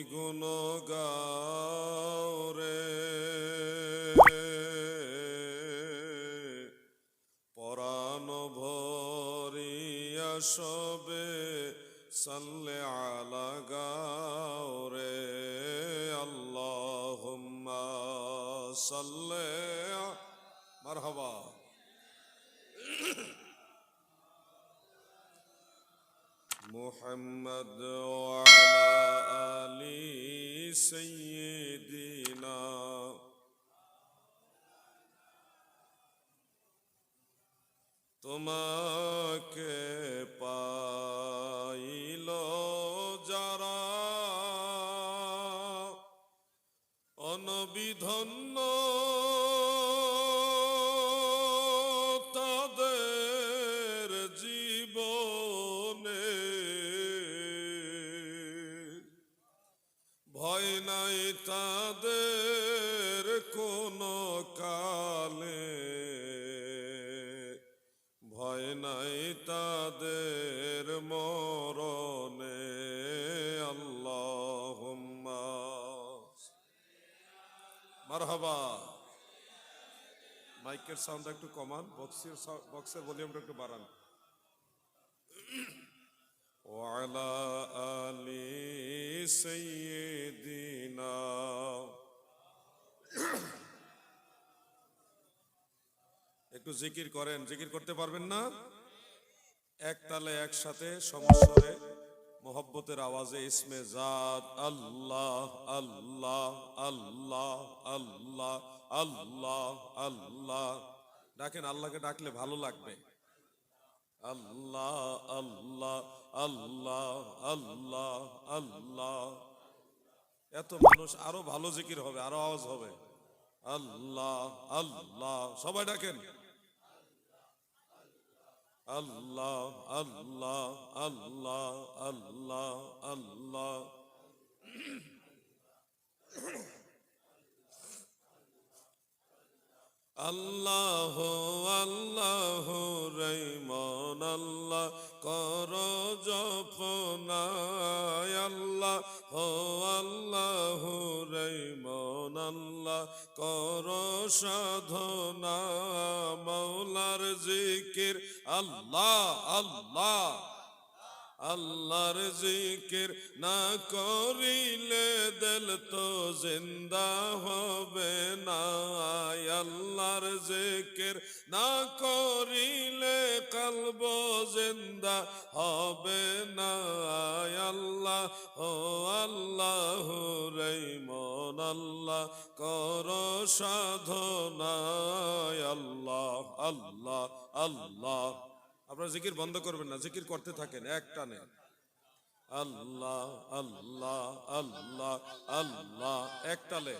গুণ গাও রে পরাণ ভরিয়া সবে সাল্লে আলা গাও রে আল্লাহুম্মা সাল্লে মারহাবা محمد وعلى آل سيدنا তোমাকে পাইল যারা অনবিধন্য তাদের কোনো কালে ভয় নাই তাদের মরণে আল্লাহ মারহাবা মাইকের সাউন্ড একটু কমান বক্সের বক্সের ভলিউমটা একটু বাড়ান وعلى آل سيدنا একটু জিকির করেন। জিকির করতে পারবেন না? এক তালে একসাথে সমস্বরে মোহব্বতের আওয়াজে ইসমে জাত আল্লাহ আল্লাহ আল্লাহ আল্লাহ আল্লাহ আল্লাহ। ডাকেন, আল্লাহকে ডাকলে ভালো লাগবে। আল্লাহ আল্লাহ আল্লাহ আল্লাহ আল্লাহ। এত মানুষ, আরও ভালো জিকির হবে, আরও আওয়াজ হবে। আল্লাহ আল্লাহ। সবাই ডাকেন। আল্লাহ আল্লাহ আল্লাহ আল্লাহ আল্লাহ। আল্লাহ আল্লাহ রৈমন আল্লাহ, কর জপনায় আল্লাহ। হো আল্লাহ রৈমন আল্লাহ, কর সাধনা মৌলার জিকির, আল্লাহ আল্লাহ, আল্লাহর জিকির না করিলে দিল তো জিন্দা হবে না। আল্লাহর জিকির না করিলে কলব জিন্দা হবে না। আল্লাহ, ও আল্লাহ মন আল্লাহ, কর সাধনা। আল্লাহ আল্লাহ আল্লাহ। আপনারা জিকির বন্ধ করবেন না, জিকির করতে থাকেন, এক টানে। আল্লাহ আল্লাহ আল্লাহ আল্লাহ, এক টালে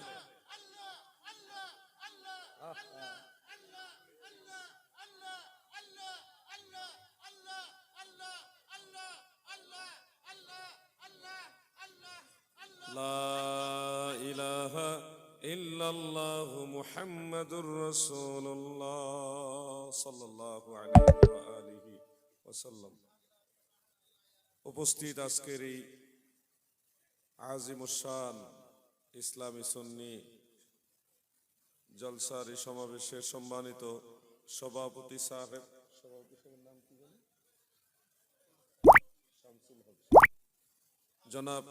إله إلا الله محمد رسول الله صلى الله عليه وآله وسلم উপস্থিত আজকের এই আজিমুসান ইসলামী সুন্নি জলসার এই সমাবেশের সম্মানিত সভাপতি সাহেব সভাপতি সাহেবের নাম কি জানি? শামসুল হক জনাব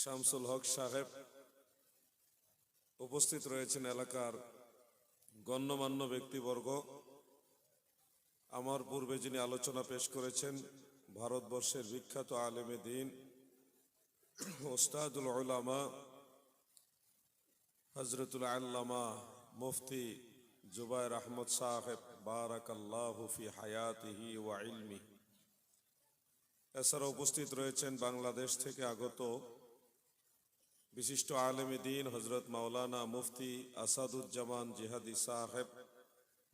শামসুল হক সাহেব উপস্থিত রয়েছেন এলাকার গণ্যমান্য ব্যক্তিবর্গ। আমার পূর্বে যিনি আলোচনা পেশ করেছেন, ভারতবর্ষের বিখ্যাত আলেমে দিন ওস্তাদুল উলামা হজরতুল আল্লামা মুফতি জুবাইর আহমদ সাহেব, বারাকাল্লাহু ফি হায়াতিহি ওয়া ইলমিহি। এছাড়া উপস্থিত রয়েছেন বাংলাদেশ থেকে আগত বিশিষ্ট আলেমী দিন হজরত মাওলানা মুফতি আসাদুজ্জামান জিহাদি সাহেব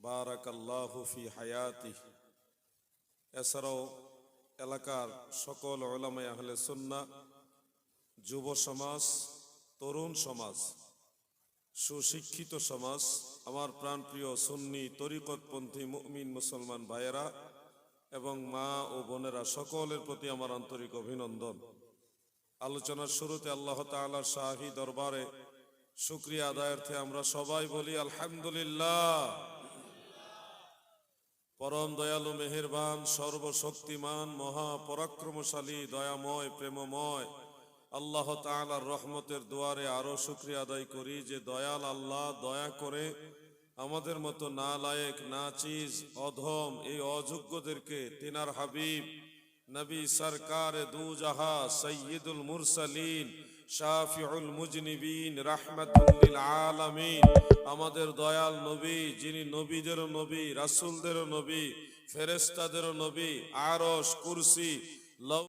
বারাক ফি হায়াতি। এছাড়াও এলাকার সকল ওলামাই আহলে সুন্না যুব সমাজ, তরুণ সমাজ, সুশিক্ষিত সমাজ, আমার প্রাণপ্রিয় সুন্নি তরিকতপন্থী মুমিন মুসলমান ভাইয়েরা এবং মা ও বোনেরা সকলের প্রতি আমার আন্তরিক অভিনন্দন। আলোচনার শুরুতে আল্লাহ তাআলার শাহী দরবারে শুক্রিয়া আদায়ার্থে আমরা সবাই বলি আলহামদুলিল্লাহ। পরম দয়ালু, মেহেরবান, সর্বশক্তিমান, মহা পরাক্রমশালী, দয়াময়, প্রেমময় আল্লাহ তাআলার রহমতের দুয়ারে আরও শুক্রিয়া আদায় করি যে দয়াল আল্লাহ দয়া করে আমাদের মতো না লায়েক না চিজ অধম এই অযোগ্যদেরকে, তিনার হাবিব নবী সরকার দু জাহা সৈয়দুল মুরসালিন, শাফিউল মুজনিবিন, রাহমাতুল আলামিন। আমাদের দয়াল নবী, যিনি নবীদেরও নবী, রাসুলদের নবী ফেরেস্তাদের নবী আরস কুরসি